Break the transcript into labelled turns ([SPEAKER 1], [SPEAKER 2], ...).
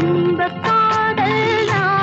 [SPEAKER 1] இந்த பாடலாம்